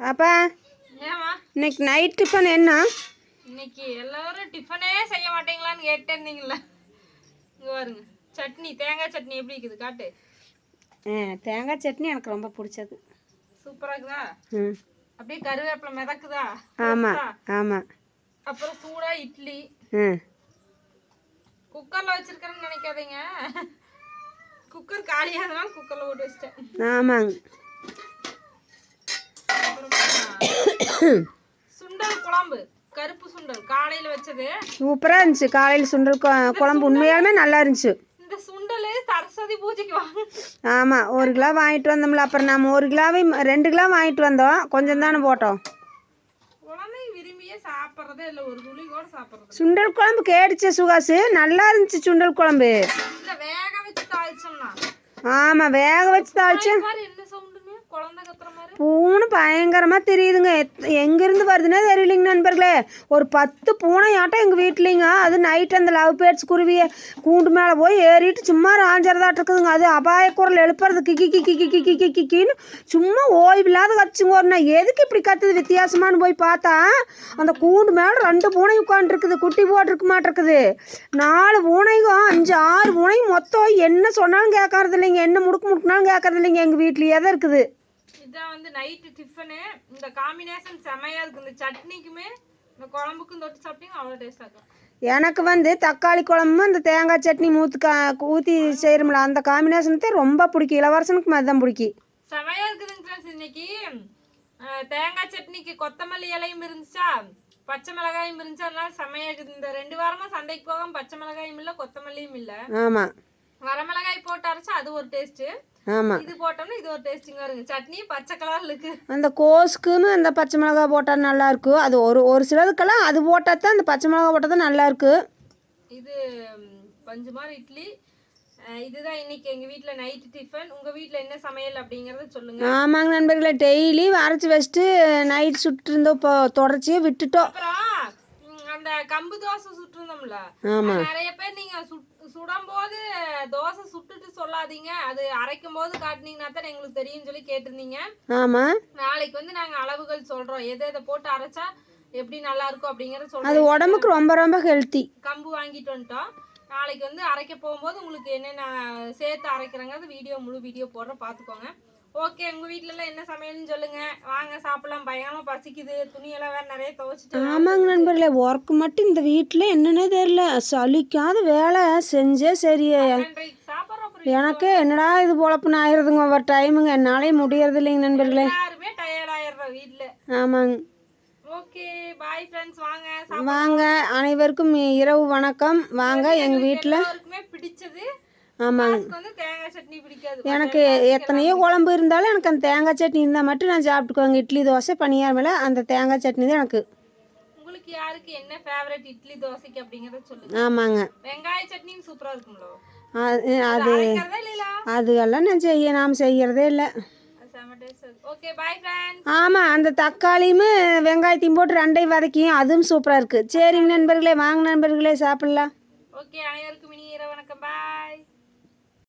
அப்பா இன்னைக்கு night tiffin என்ன? இன்னைக்கு எல்லாரும் டிஃபனே செய்ய மாட்டீங்களான்னு கேட்டே இருந்தீங்களா இங்க பாருங்க. சட்னி தேங்காய் சட்னி எப்படி இருக்குது? காட்டு. தேங்காய் சட்னி எனக்கு ரொம்ப பிடிச்சது. சூப்பரா இருக்குதா? ம். அப்படியே கருவேப்பிலை மிதக்குதா? ஆமாம் ஆமாம் அப்புறம் சூடா இட்லி. ம் குக்கர்ல வச்சிருக்கிறேன்னு நினைக்காதீங்க. குக்கர் காலியாதனால குக்கர்ல போட்டு வச்சிட்டேன். ஆமாங்க அப்புறமா சுண்டல் குழம்பு. கருப்பு சுண்டல். காலையில வச்சது. சூப்பராக இருந்துச்சு. காலையில் சுண்டல் குழம்பு உண்மையாலுமே நல்லா இருந்துச்சு. இந்த சுண்டல் சரஸ்வதி பூஜைக்கு வாங்க ஆமாம் ஒரு கிலோ வாங்கிட்டு வந்தோம்ல. அப்புறம் நம்ம ஒரு கிலோவே ரெண்டு கிலோ வாங்கிட்டு வந்தோம். கொஞ்சம் தானே போட்டோம். சுண்டல் குழம்பு கேடுச்சு சுகாசு. நல்லா இருந்துச்சு சுண்டல் குழம்பு. ஆமாம் வேக வச்சு தாளிச்சு பூனை பயங்கரமாக தெரியுதுங்க. எத் எங்கேருந்து வருதுன்னே தெரியலிங்க நண்பர்களே. ஒரு பத்து பூனை ஆட்டம் எங்கள் வீட்லிங்க. அது நைட் அந்த லவ் பேர்ட்ஸ் குருவியை கூண்டு மேலே போய் ஏறிட்டு சும்மா ராஞ்சரதாட்டு இருக்குதுங்க. அது அபாய குரல் எழுப்புறது. கிக்கி கிக்கி கிக்கி கிக்கி கிக்கின்னு சும்மா ஓய்வில்லாத கத்துச்சுங்க ஒரு நாள். எதுக்கு இப்படி கத்துது வித்தியாசமானு போய் பார்த்தா அந்த கூண்டு மேலே ரெண்டு பூனை உட்காந்துருக்குது குட்டி போட்டிருக்க மாட்டிருக்குது. நாலு பூனைக்கும் அஞ்சு ஆறு பூனையும் மொத்தம் என்ன சொன்னாலும் கேட்கறது இல்லைங்க என்ன முடுக்கு முடுக்குனாலும் கேட்கறது இல்லைங்க எங்கள் வீட்டிலேயே தான் இருக்குது. இதான் வந்து நைட்டு டிஃபனு இந்த காம்பினேஷன் செமையா இருக்கு. இந்த சட்னிக்குமே இந்த குழம்புக்கும் தொட்டு சாப்பிட்டீங்க அவ்வளோ டேஸ்டாக இருக்கும். எனக்கு வந்து தக்காளி குழம்பு அந்த தேங்காய் சட்னி மூத்து கா ஊற்றி செய்கிறோம்ல அந்த காம்பினேஷன் தான் ரொம்ப பிடிக்கும். இளவரசனுக்கு அதுதான் பிடிக்கும். செமையா இருக்குதுங்க ஃப்ரெண்ட்ஸ் இன்னைக்கு. தேங்காய் சட்னிக்கு கொத்தமல்லி இலையும் இருந்துச்சா? பச்சை மிளகாயும் இருந்துச்சு. அதனால செமையா இருக்குது. இந்த ரெண்டு வாரமா சந்தைக்கு போகாம பச்சை மிளகாயும் இல்ல கொத்தமல்லியும் இல்ல. ஆமாம் வரமிளகாய் போட்டு அரைச்சா அது ஒரு டேஸ்ட் ஆமாம் இது போட்டோம்னா இது ஒரு டேஸ்டிங்கா இருக்கு. சட்னி பச்சை கலர்ல இருக்கு. அந்த கோஸுக்குன்னு அந்த பச்சை மிளகா போட்டால் நல்லா இருக்கும் அது ஒரு ஒரு சிலதுக்கெல்லாம் அது போட்டால் தான் அந்த பச்சை மிளகா போட்டால் தான் நல்லா இருக்கு. இது ம், பஞ்சுமார் இட்லி. இதுதான் இன்னைக்கு எங்க வீட்ல நைட் டிஃபன் உங்க வீட்ல என்ன சமையல் அப்படிங்கறத சொல்லுங்க. ஆமாங்க நண்பர்களே டெய்லி அரைச்சி வச்சுட்டு நைட் சுட்டுருந்தோம் இப்போ தொடர்ச்சியே விட்டுட்டோம். அப்புறம் அந்த கம்பு தோசை சுட்டுருந்தோம்ல நிறைய பேர் நீங்க சுட்- சுடும் போது தோசை சுட்டுட்டு சொல்லாதீங்க. அது அரைக்கும் போது காட்டுனீங்கன்னா தான் எங்களுக்கு தெரியும்னு சொல்லி கேட்டிருந்தீங்க. ஆமாம் நாளைக்கு வந்து நாங்க அளவுகள் சொல்றோம். எதை எதை போட்டு அரைச்சா எப்படி நல்லா இருக்கும் அப்படிங்கறத அது சொல்றோம் உடம்புக்கு ரொம்ப ரொம்ப ஹெல்த்தி கம்பு வாங்கிட்டு வந்துட்டோம். நாளைக்கு வந்து அரைக்க போகும்போது உங்களுக்கு என்னென்ன சேர்த்து அரைக்கிறேங்கிறது வீடியோ முழு வீடியோ போடுறோம். பார்த்துக்கோங்க. ஓகே உங்க வீட்ல எல்லாம் என்ன சமையல்னு சொல்லுங்க. வாங்க சாப்பிடலாம் பயங்கரமா பசிக்குது துணியெல்லாம் வேற நிறைய துவைச்சிட்டு ஆமாங்க நண்பர்களே ஒர்க் மட்டும் இந்த வீட்டில் என்னன்னே தெரியல. சலிக்காத வேலை செஞ்சே சரியே. எனக்கு என்னடா இது பொழப்புன்னு ஆயிடுதுங்க ஒவ்வொரு டைமுங்க என்னாலே முடியறது இல்லைங்க நண்பர்களே. எல்லாருமே டயர்ட் ஆயிடுறோம் வீட்ல. ஆமாங்க. ஓகே பாய் ஃப்ரெண்ட்ஸ் வாங்க சாப்பிட வாங்க அனைவருக்கும் இரவு வணக்கம். வாங்க எங்கள் வீட்டில் எல்லாருக்குமே பிடிச்சது ஆமாங்க. எனக்கு எத்தனையோ குழம்பு இருந்தாலும் எனக்கு அந்த தேங்காய் சட்னி இருந்தால் மட்டும் நான் சாப்பிட்டுக்குவேங்க. இட்லி தோசை பனியாரம் மேலே அந்த தேங்காய் சட்னி தான் எனக்கு. உங்களுக்கு யாருக்கு என்ன ஃபேவரட் இட்லி தோசைக்கு அப்படிங்கறத சொல்லுங்க. ஆமாங்க. வெங்காய சட்னியும் சூப்பரா இருக்கும்ல? அது அது அரைக்கிறதா இல்லையா அதுகெல்லாம் நான் செய்ய நாம் செய்கிறதே இல்லை. ஆமாம் அந்த தக்காளியும் வெங்காயத்தையும் போட்டு ரெண்டையும் வதக்கியும் அதுவும் சூப்பராக இருக்குது சரிங்க நண்பர்களே வாங்க நண்பர்களே சாப்பிட்லாம். ஓகே அனைவருக்கும் இனி இரவு வணக்கம். பாய்